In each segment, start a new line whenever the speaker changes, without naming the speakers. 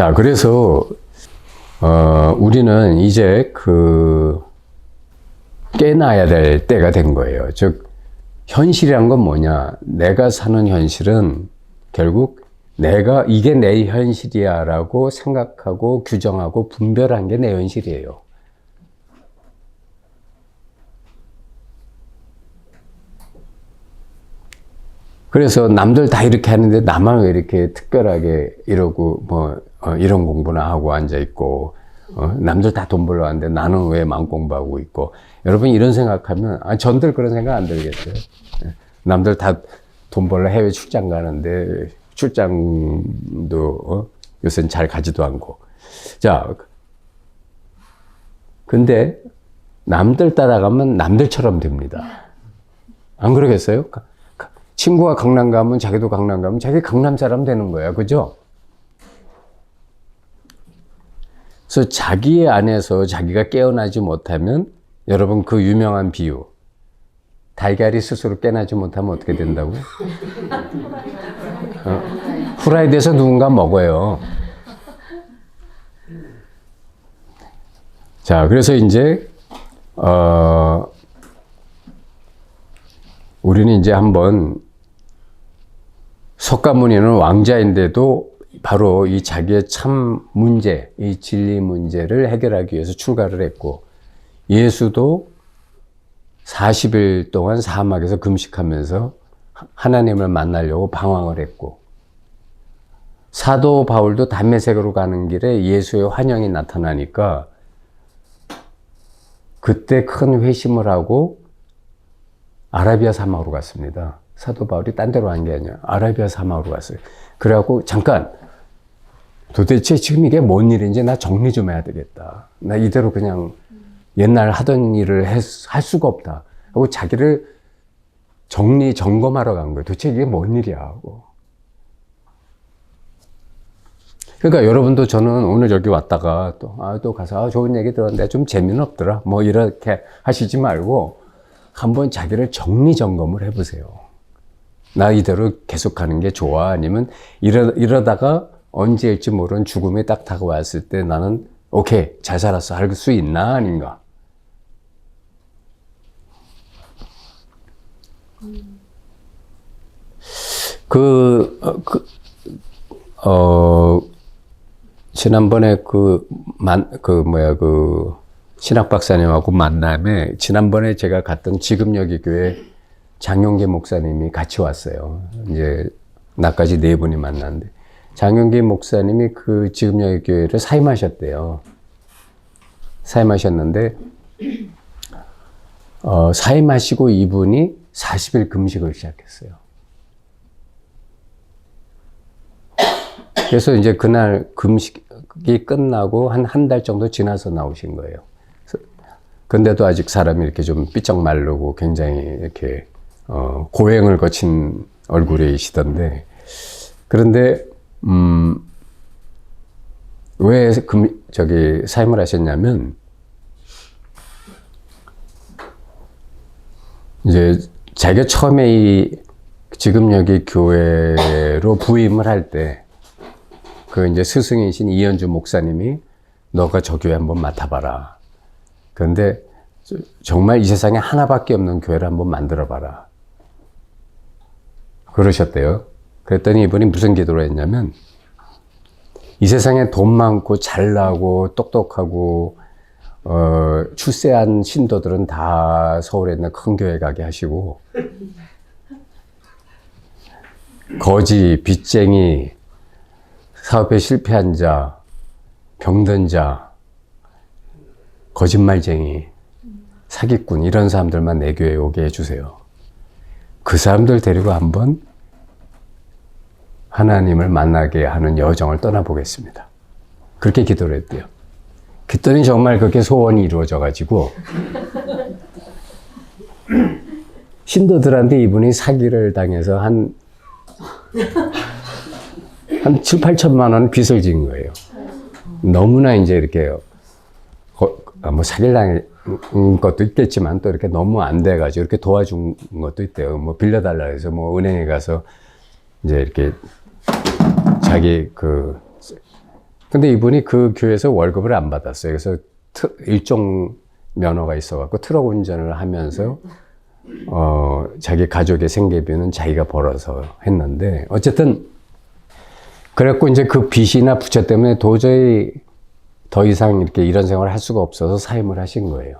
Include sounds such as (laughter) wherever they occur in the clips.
자, 그래서, 어, 우리는 이제 그, 깨놔야 될 때가 된 거예요. 즉, 현실이란 건 뭐냐? 내가 사는 현실은 결국 내가 이게 내 현실이야 라고 생각하고 규정하고 분별한 게 내 현실이에요. 그래서 남들 다 이렇게 하는데 나만 왜 이렇게 특별하게 이러고 뭐 어, 이런 공부나 하고 앉아 있고 어, 남들 다 돈 벌러 왔는데 나는 왜 마음 공부하고 있고 여러분 이런 생각하면 아 전들 그런 생각 안 들겠어요. 예. 남들 다 돈 벌러 해외 출장 가는데 출장도 어? 요새는 잘 가지도 않고 자 근데 남들 따라가면 남들처럼 됩니다. 안 그러겠어요? 친구가 강남 가면 자기도 강남 가면 자기 강남 사람 되는 거야. 그죠? 그래서 자기 안에서 자기가 깨어나지 못하면 여러분 그 유명한 비유. 달걀이 스스로 깨나지 못하면 어떻게 된다고? 어? 후라이드에서 누군가 먹어요. 자, 그래서 이제, 어, 우리는 이제 한번 석가모니는 왕자인데도 바로 이 자기의 참 문제, 이 진리 문제를 해결하기 위해서 출가를 했고, 예수도 40일 동안 사막에서 금식하면서 하나님을 만나려고 방황을 했고, 사도 바울도 담메색으로 가는 길에 예수의 환영이 나타나니까 그때 큰 회심을 하고 아라비아 사막으로 갔습니다. 사도 바울이 딴 데로 간 게 아니라 아라비아 사막으로 갔어요. 그래갖고 잠깐 도대체 지금 이게 뭔 일인지 나 정리 좀 해야 되겠다. 나 이대로 그냥 옛날 하던 일을 할 수가 없다. 하고 자기를 정리 점검하러 간 거예요. 도대체 이게 뭔 일이야 하고. 그러니까 여러분도 저는 오늘 여기 왔다가 또, 아, 또 가서 아, 좋은 얘기 들었는데 좀 재미는 없더라. 뭐 이렇게 하시지 말고 한번 자기를 정리 점검을 해보세요. 나 이대로 계속 가는 게 좋아? 아니면 이러, 이러다가 언제일지 모르는 죽음이 딱 다가왔을 때 나는 오케이, 잘 살았어. 할 수 있나? 아닌가? 그, 어, 그, 어, 지난번에 그, 만, 그, 뭐야, 그, 신학 박사님하고 만남에, 지난번에 제가 갔던 지금 여기 교회 장용계 목사님이 같이 왔어요. 이제, 나까지 네 분이 만났는데, 장용계 목사님이 그 지금여기 교회를 사임하셨대요. 사임하셨는데, 어, 사임하시고 이분이 40일 금식을 시작했어요. 그래서 이제 그날 금식이 끝나고 한 한 달 정도 지나서 나오신 거예요. 근데도 아직 사람이 이렇게 좀 삐쩍 마르고 굉장히 이렇게 어, 고행을 거친 얼굴이시던데 그런데 음, 왜 금, 저기 사임을 하셨냐면 이제 자기가 처음에 이 지금 여기 교회로 부임을 할 때 그 이제 스승이신 이현주 목사님이 너가 저 교회 한번 맡아봐라. 그런데 저- 정말 이 세상에 하나밖에 없는 교회를 한번 만들어봐라. 그러셨대요. 그랬더니 이분이 무슨 기도를 했냐면 이 세상에 돈 많고 잘나고 똑똑하고 어, 출세한 신도들은 다 서울에 있는 큰 교회 가게 하시고 거지, 빚쟁이, 사업에 실패한 자, 병든 자, 거짓말쟁이, 사기꾼 이런 사람들만 내 교회에 오게 해주세요. 그 사람들 데리고 한번 하나님을 만나게 하는 여정을 떠나보겠습니다. 그렇게 기도를 했대요. 그랬더니 정말 그렇게 소원이 이루어져 가지고 (clears throat) 신도들한테 이분이 사기를 당해서 한, 한 7, 8천만 원 빚을 진 거예요. 너무나 이제 이렇게, 거- 아, 뭐 사기를 당한 것도 있겠지만 또 이렇게 너무 안 돼가지고 이렇게 도와준 것도 있대요. 뭐 빌려달라 해서 뭐 은행에 가서 이제 이렇게 자기 그 근데 이분이 그 교회에서 월급을 안 받았어요. 그래서 트- 일종 면허가 있어갖고 트럭 운전을 하면서 어, 자기 가족의 생계비는 자기가 벌어서 했는데 어쨌든 그래갖고 이제 그 빚이나 부채 때문에 도저히 더 이상 이렇게 이런 생활을 할 수가 없어서 사임을 하신 거예요.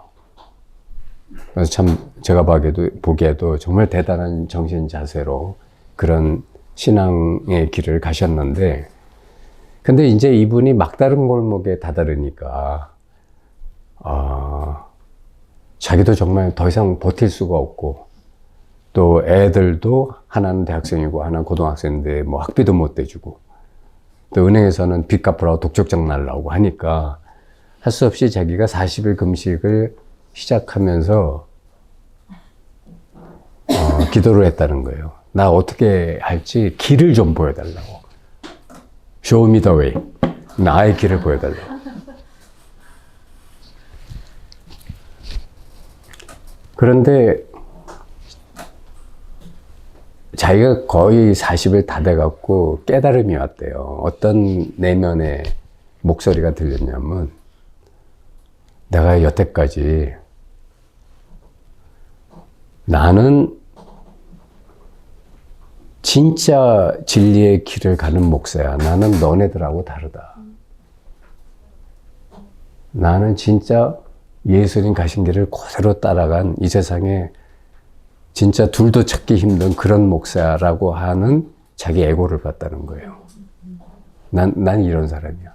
그래서 참 제가 보기에도, 보기에도 정말 대단한 정신 자세로 그런 신앙의 길을 가셨는데 근데 이제 이분이 막다른 골목에 다다르니까 아, 자기도 정말 더 이상 버틸 수가 없고 또 애들도 하나는 대학생이고 하나는 고등학생인데 뭐 학비도 못 대주고 또 은행에서는 빚 갚으라고 독촉장 날라오고 하니까 할 수 없이 자기가 40일 금식을 시작하면서 어, 기도를 했다는 거예요. 나 어떻게 할지 길을 좀 보여달라고. Show me the way. 나의 길을 보여달라고. 그런데 자기가 거의 40일 다 돼갖고 깨달음이 왔대요. 어떤 내면의 목소리가 들렸냐면 내가 여태까지 나는 진짜 진리의 길을 가는 목사야. 나는 너네들하고 다르다. 나는 진짜 예수님 가신 길을 그대로 따라간 이 세상에 진짜 둘도 찾기 힘든 그런 목사라고 하는 자기 에고를 봤다는 거예요. 난, 난 이런 사람이야.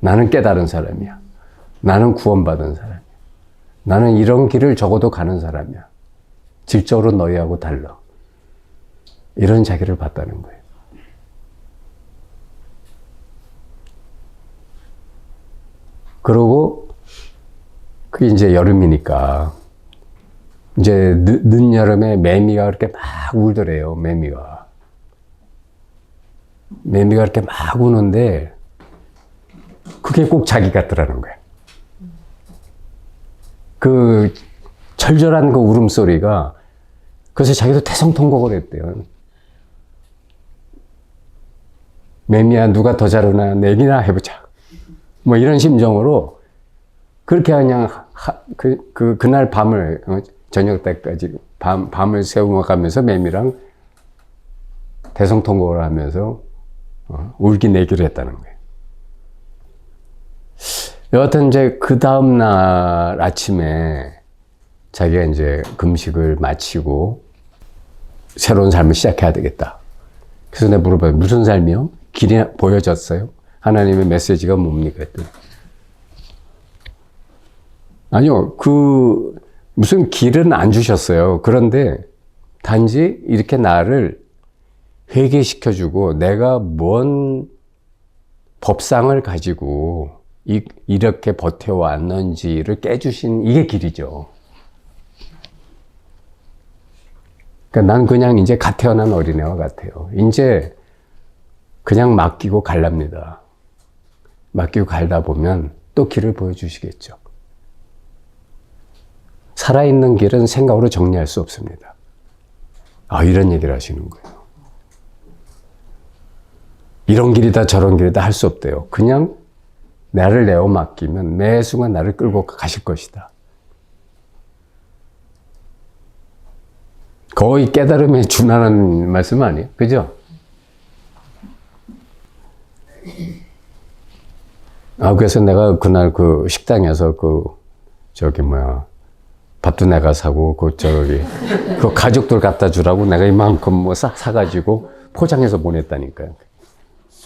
나는 깨달은 사람이야. 나는 구원받은 사람이야. 나는 이런 길을 적어도 가는 사람이야. 질적으로 너희하고 달라. 이런 자기를 봤다는 거예요. 그러고 그게 이제 여름이니까 이제 늦, 늦여름에 매미가 그렇게 막 울더래요. 매미가. 매미가 이렇게 막 우는데 그게 꼭 자기 같더라는 거예요. 그 절절한 그 울음소리가 그래서 자기도 태성통곡을 했대요. 매미야 누가 더 잘하나 내기나 해보자. 뭐 이런 심정으로 그렇게 그냥 하, 그, 그 그날 밤을 어, 저녁 때까지 밤 밤을 새우가면서 매미랑 대성통곡을 하면서 어, 울기 내기를 했다는 거예요. 여하튼 이제 그 다음 날 아침에 자기가 이제 금식을 마치고 새로운 삶을 시작해야 되겠다. 그래서 내가 물어봐요. 무슨 삶이요? 길이 보여졌어요? 하나님의 메시지가 뭡니까? 아니요. 그 무슨 길은 안 주셨어요. 그런데 단지 이렇게 나를 회개시켜주고 내가 뭔 법상을 가지고 이, 이렇게 버텨왔는지를 깨주신 이게 길이죠. 그러니까 난 그냥 이제 갓 태어난 어린애와 같아요. 이제 그냥 맡기고 갈랍니다. 맡기고 갈다 보면 또 길을 보여주시겠죠. 살아있는 길은 생각으로 정리할 수 없습니다. 아, 이런 얘기를 하시는 거예요. 이런 길이다 저런 길이다 할 수 없대요. 그냥 나를 내어 맡기면 매 순간 나를 끌고 가실 것이다. 거의 깨달음에 준하는 말씀 아니에요? 그죠? 아, 그래서 내가 그날 그 식당에서 그, 저기 뭐야, 밥도 내가 사고, 그 저기, (laughs) 그 가족들 갖다 주라고 내가 이만큼 뭐 사, 사가지고 포장해서 보냈다니까요.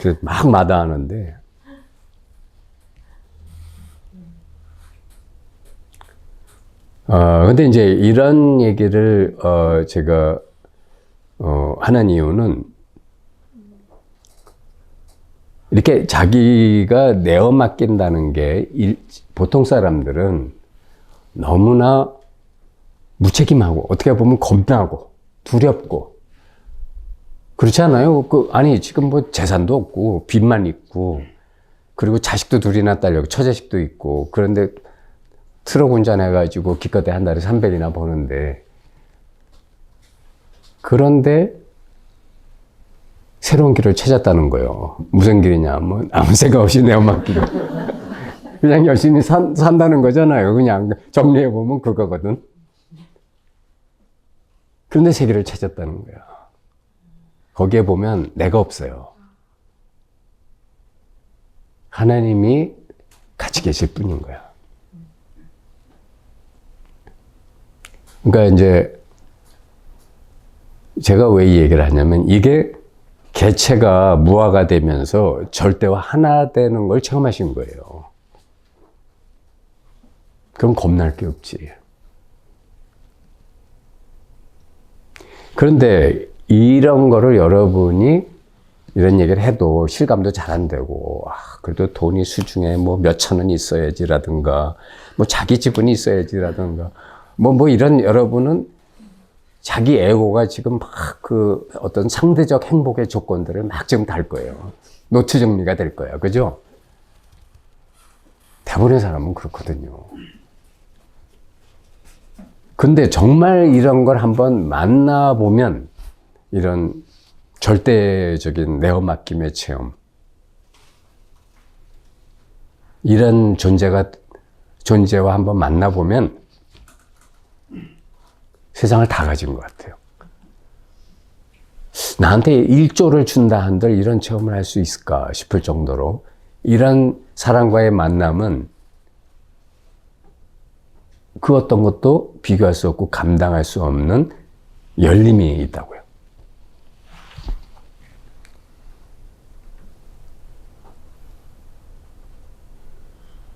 그래서 막 마다하는데, 어, 근데 이제 이런 얘기를, 어, 제가, 어, 하는 이유는, 이렇게 자기가 내어 맡긴다는 게, 일, 보통 사람들은 너무나 무책임하고, 어떻게 보면 겁나고, 두렵고, 그렇지 않아요? 그, 아니, 지금 뭐 재산도 없고, 빚만 있고, 그리고 자식도 둘이나 딸려고, 처자식도 있고, 그런데 트럭 운전해가지고 기껏해 한 달에 300이나 버는데, 그런데 새로운 길을 찾았다는 거예요. 무슨 길이냐? 뭐 아무 생각 없이 내어맡기고 그냥 열심히 산, 산다는 거잖아요. 그냥 정리해 보면 그거거든. 그런데 세계를 찾았다는 거야. 거기에 보면 내가 없어요. 하나님이 같이 계실 뿐인 거야. 그러니까 이제 제가 왜 이 얘기를 하냐면 이게 개체가 무화가 되면서 절대와 하나 되는 걸 체험하신 거예요. 그럼 겁날 게 없지. 그런데 이런 거를 여러분이 이런 얘기를 해도 실감도 잘 안 되고, 아, 그래도 돈이 수중에 뭐 몇천 원이 있어야지라든가, 뭐 자기 지분이 있어야지라든가, 뭐, 뭐 이런 여러분은 자기 에고가 지금 막 그 어떤 상대적 행복의 조건들을 막 지금 달 거예요. 노트 정리가 될 거예요. 그죠? 대부분의 사람은 그렇거든요. 근데 정말 이런 걸 한번 만나보면 이런 절대적인 내어 맡김의 체험. 이런 존재가, 존재와 한번 만나보면 세상을 다 가진 것 같아요. 나한테 1조를 준다 한들 이런 체험을 할 수 있을까 싶을 정도로 이런 사람과의 만남은 그 어떤 것도 비교할 수 없고 감당할 수 없는 열림이 있다고요.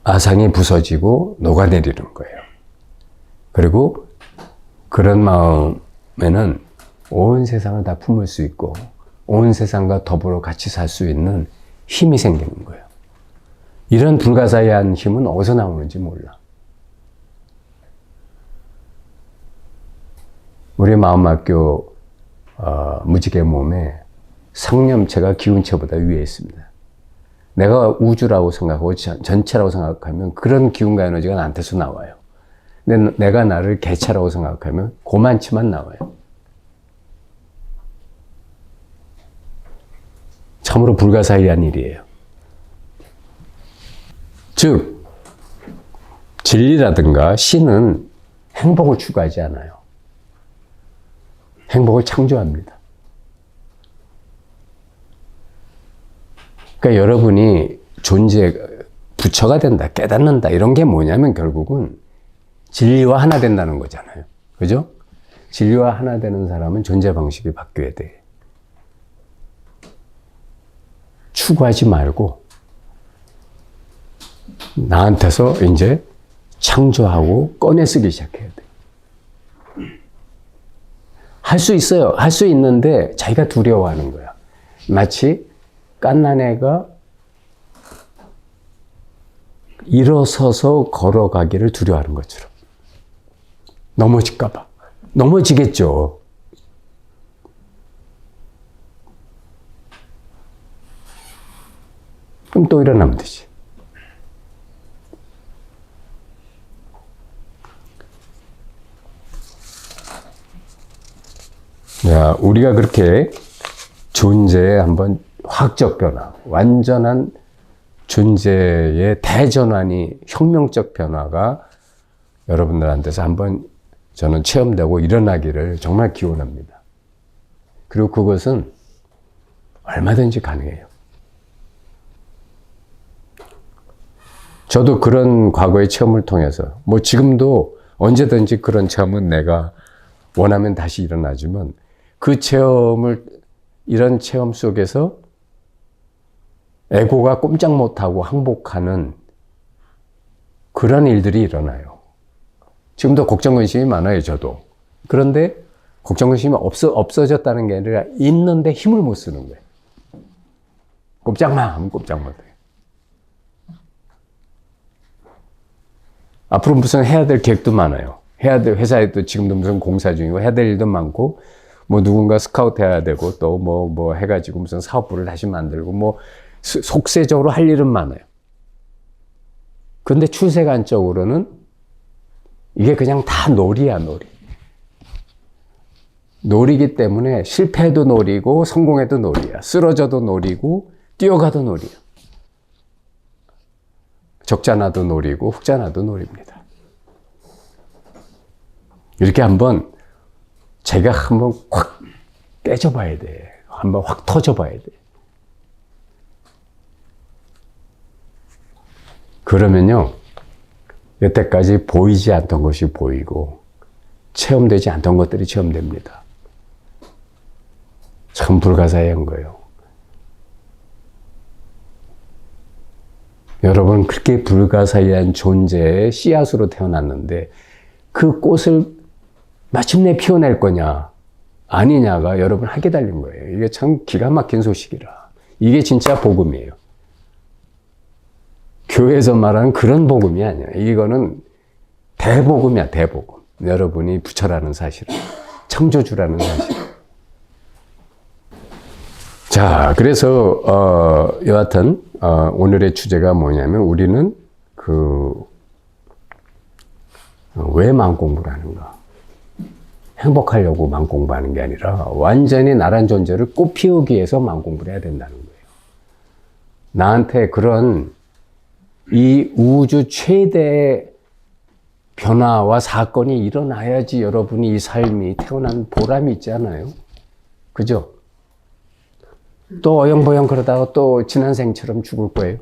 아상이 부서지고 녹아내리는 거예요. 그리고 그런 마음에는 온 세상을 다 품을 수 있고 온 세상과 더불어 같이 살 수 있는 힘이 생기는 거예요. 이런 불가사의한 힘은 어디서 나오는지 몰라. 우리 마음학교 어, 무지개 몸에 상념체가 기운체보다 위에 있습니다. 내가 우주라고 생각하고 전- 전체라고 생각하면 그런 기운과 에너지가 나한테서 나와요. 근데 내가 나를 개체라고 생각하면 고만치만 나와요. 참으로 불가사의한 일이에요. 즉, 진리라든가 신은 행복을 추구하지 않아요. 행복을 창조합니다. 그러니까 여러분이 존재, 부처가 된다, 깨닫는다, 이런 게 뭐냐면 결국은 진리와 하나 된다는 거잖아요. 그죠? 진리와 하나 되는 사람은 존재 방식이 바뀌어야 돼. 추구하지 말고 나한테서 이제 창조하고 꺼내 쓰기 시작해야 돼. 할 수 있어요. 할 수 있는데 자기가 두려워하는 거야. 마치 깐난 애가 일어서서 걸어가기를 두려워하는 것처럼. 넘어질까봐. 넘어지겠죠. 그럼 또 일어나면 되지. 야, 우리가 그렇게 존재의 한번 화학적 변화, 완전한 존재의 대전환이 혁명적 변화가 여러분들한테서 한번 저는 체험되고 일어나기를 정말 기원합니다. 그리고 그것은 얼마든지 가능해요. 저도 그런 과거의 체험을 통해서, 뭐 지금도 언제든지 그런 체험은 내가 원하면 다시 일어나지만 그 체험을, 이런 체험 속에서 에고가 꼼짝 못하고 항복하는 그런 일들이 일어나요. 지금도 걱정, 근심이 많아요, 저도. 그런데 걱정, 근심이 없어, 없어졌다는 게 아니라 있는데 힘을 못 쓰는 거예요. 꼼짝마 하면 꼼짝 못 해요. 앞으로 무슨 해야 될 계획도 많아요. 해야 될, 회사에도 지금도 무슨 공사 중이고 해야 될 일도 많고, 뭐 누군가 스카우트 해야 되고, 또 뭐, 뭐 해가지고 무슨 사업부를 다시 만들고, 뭐 수- 속세적으로 할 일은 많아요. 근데 추세관적으로는 이게 그냥 다 놀이야, 놀이. 놀이기 때문에 실패해도 놀이고 성공해도 놀이야. 쓰러져도 놀이고 뛰어가도 놀이야. 적잖아도 놀이고 흑잖아도 놀입니다. 이렇게 한번 제가 한번 확 깨져봐야 돼. 한번 확 터져봐야 돼. 그러면요, 여태까지 보이지 않던 것이 보이고, 체험되지 않던 것들이 체험됩니다. 참 불가사의한 거예요. 여러분, 그렇게 불가사의한 존재의 씨앗으로 태어났는데, 그 꽃을 마침내 피워낼 거냐, 아니냐가 여러분 하게 달린 거예요. 이게 참 기가 막힌 소식이라. 이게 진짜 복음이에요. 교회에서 말하는 그런 복음이 아니야. 이거는 대복음이야, 대복음. 여러분이 부처라는 사실, 창조주라는 사실. 자, 그래서 어, 여하튼 어, 오늘의 주제가 뭐냐면 우리는 그 왜 마음 공부를 하는가? 행복하려고 마음 공부하는 게 아니라 완전히 나란 존재를 꽃피우기 위해서 마음 공부를 해야 된다는 거예요. 나한테 그런 이 우주 최대 변화와 사건이 일어나야지 여러분이 이 삶이 태어난 보람이 있잖아요. 그죠? 또 어영부영 그러다가 또 지난 생처럼 죽을 거예요.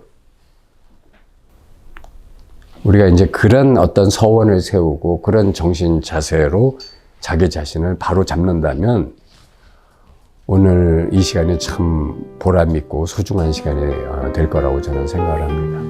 우리가 이제 그런 어떤 서원을 세우고 그런 정신 자세로 자기 자신을 바로 잡는다면 오늘 이 시간이 참 보람 있고 소중한 시간이 어, 될 거라고 저는 생각을 합니다.